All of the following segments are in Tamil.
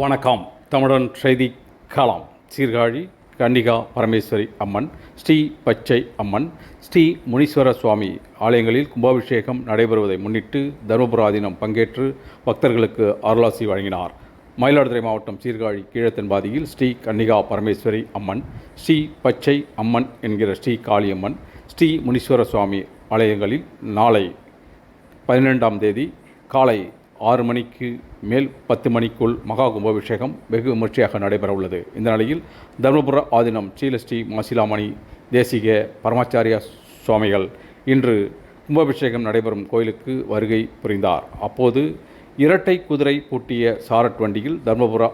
வணக்கம். தமிழன் செய்தி கலாம் சீர்காழி கன்னிகா பரமேஸ்வரி அம்மன் ஸ்ரீ பச்சை அம்மன் ஸ்ரீ முனீஸ்வர சுவாமி ஆலயங்களில் கும்பாபிஷேகம் நடைபெறுவதை முன்னிட்டு தருமபுராதீனம் பங்கேற்று பக்தர்களுக்கு அருளாசி வழங்கினார். மயிலாடுதுறை மாவட்டம் சீர்காழி கீழத்தென்பாதியில் ஸ்ரீ கன்னிகா பரமேஸ்வரி அம்மன் ஸ்ரீ பச்சை அம்மன் என்கிற ஸ்ரீ காளியம்மன் ஸ்ரீ முனீஸ்வர சுவாமி ஆலயங்களில் நாளை பதினெண்டாம் தேதி காலை ஆறு மணிக்கு மேல் பத்து மணிக்குள் மகா கும்பாபிஷேகம் வெகு விமர்சையாக நடைபெற உள்ளது இந்த நிலையில் தர்மபுர ஆதீனம் ஸ்ரீலஸ்ரீ மாசிலாமணி தேசிக பரமாச்சாரிய சுவாமிகள் இன்று கும்பாபிஷேகம் நடைபெறும் கோயிலுக்கு வருகை புரிந்தார். அப்போது இரட்டை குதிரை பூட்டிய சாரட் வண்டியில் தர்மபுர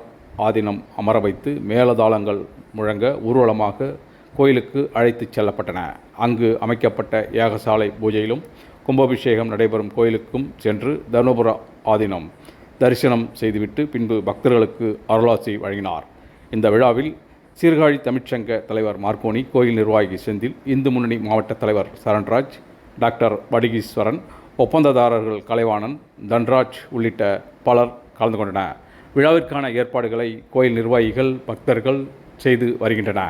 ஆதீனம் அமர வைத்து மேலதாளங்கள் முழங்க ஊர்வலமாக கோயிலுக்கு அழைத்துச் செல்லப்பட்டன. அங்கு அமைக்கப்பட்ட ஏகசாலை பூஜையிலும் கும்பாபிஷேகம் நடைபெறும் கோயிலுக்கும் சென்று தர்மபுர ஆதீனம் தரிசனம் செய்துவிட்டு பின்பு பக்தர்களுக்கு அருளாசி வழங்கினார். இந்த விழாவில் சீர்காழி தமிழ்ச்சங்க தலைவர் மார்க்கோனி கோயில் நிர்வாகி செந்தில் இந்து முன்னணி மாவட்ட தலைவர் சரண்ராஜ் டாக்டர் வடிகீஸ்வரன் ஒப்பந்ததாரர்கள் கலைவாணன் தன்ராஜ் உள்ளிட்ட பலர் கலந்து கொண்டனர். விழாவிற்கான ஏற்பாடுகளை கோயில் நிர்வாகிகள் பக்தர்கள் செய்து வருகின்றன